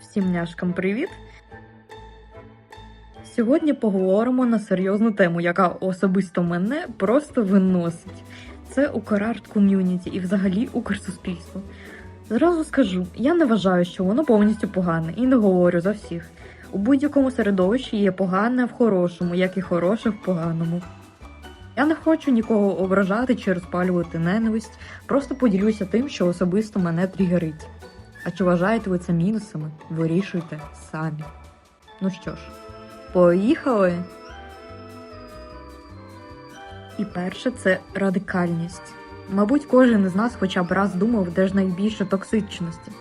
Всім няшкам привіт! Сьогодні поговоримо на серйозну тему, яка особисто мене просто виносить. Це Украрт ком'юніті і взагалі Укрсуспільство. Зразу скажу, я не вважаю, що воно повністю погане, і не говорю за всіх. У будь-якому середовищі є погане в хорошому, як і хороше в поганому. Я не хочу нікого ображати чи розпалювати ненависть, просто поділюся тим, що особисто мене тригерить. А чи вважаєте ви це мінусами? Вирішуйте самі. Ну що ж, поїхали. І перше це радикальність. Мабуть, кожен із нас хоча б раз думав, де ж найбільше токсичності.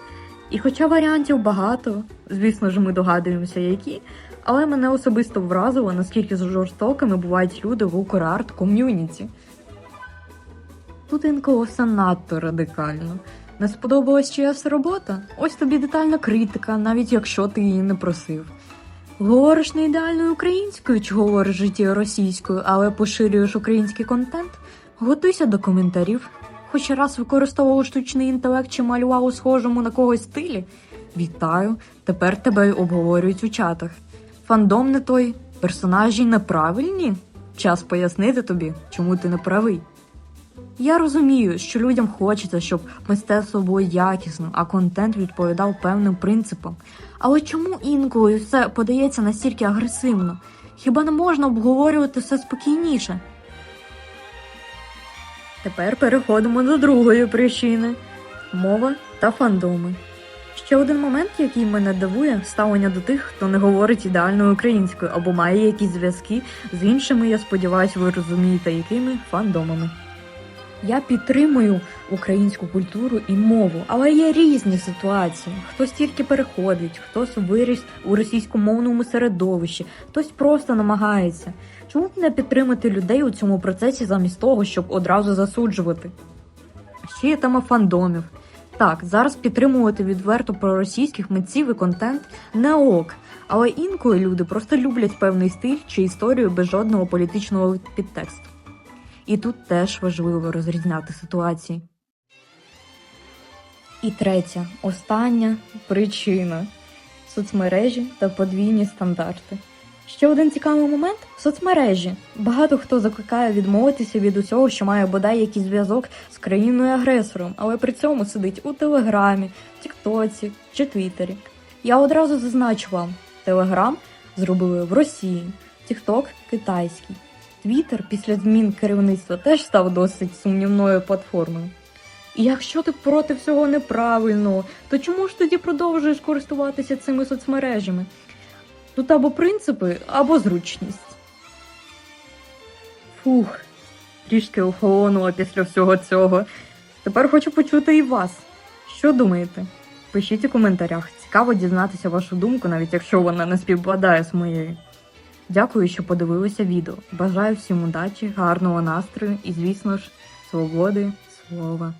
І хоча варіантів багато, звісно ж, ми догадуємося, які, але мене особисто вразило, наскільки жорстокими бувають люди в Украрт ком'юніті. Тут інколи все надто радикально. Не сподобалась чиясь робота? Ось тобі детальна критика, навіть якщо ти її не просив. Говориш не ідеальною українською чи говориш житті російською, але поширюєш український контент? Готуйся до коментарів. Хоч раз використовував штучний інтелект чи малював у схожому на когось стилі? Вітаю, тепер тебе обговорюють у чатах. Фандом не той, персонажі неправильні? Час пояснити тобі, чому ти не правий. Я розумію, що людям хочеться, щоб мистецтво було якісним, а контент відповідав певним принципам. Але чому інколи все подається настільки агресивно? Хіба не можна обговорювати все спокійніше? Тепер переходимо до другої причини мова та фандоми. Ще один момент, який мене дивує, ставлення до тих, хто не говорить ідеальною українською або має якісь зв'язки з іншими, я сподіваюся, ви розумієте, якими фандомами. Я підтримую українську культуру і мову, але є різні ситуації. Хтось тільки переходить, хтось виріс у російськомовному середовищі, хтось просто намагається. Чому б не підтримати людей у цьому процесі замість того, щоб одразу засуджувати? Ще є тема фандомів. Так, зараз підтримувати відверто проросійських митців і контент не ок, але інколи люди просто люблять певний стиль чи історію без жодного політичного підтексту. І тут теж важливо розрізняти ситуації. І третя, остання причина соцмережі та подвійні стандарти. Ще один цікавий момент соцмережі. Багато хто закликає відмовитися від усього, що має бодай якийсь зв'язок з країною агресором, але при цьому сидить у Телеграмі, Тіктоці чи Твіттері. Я одразу зазначу вам: Телеграм зробили в Росії, Тікток китайський. Твіттер після змін керівництва теж став досить сумнівною платформою. І якщо ти проти всього неправильного, то чому ж тоді продовжуєш користуватися цими соцмережами? Тут або принципи, або зручність. Фух, трішки охолонула після всього цього. Тепер хочу почути і вас. Що думаєте? Пишіть у коментарях. Цікаво дізнатися вашу думку, навіть якщо вона не співпадає з моєю. Дякую, що подивилися відео. Бажаю всім удачі, гарного настрою і, звісно ж, свободи слова.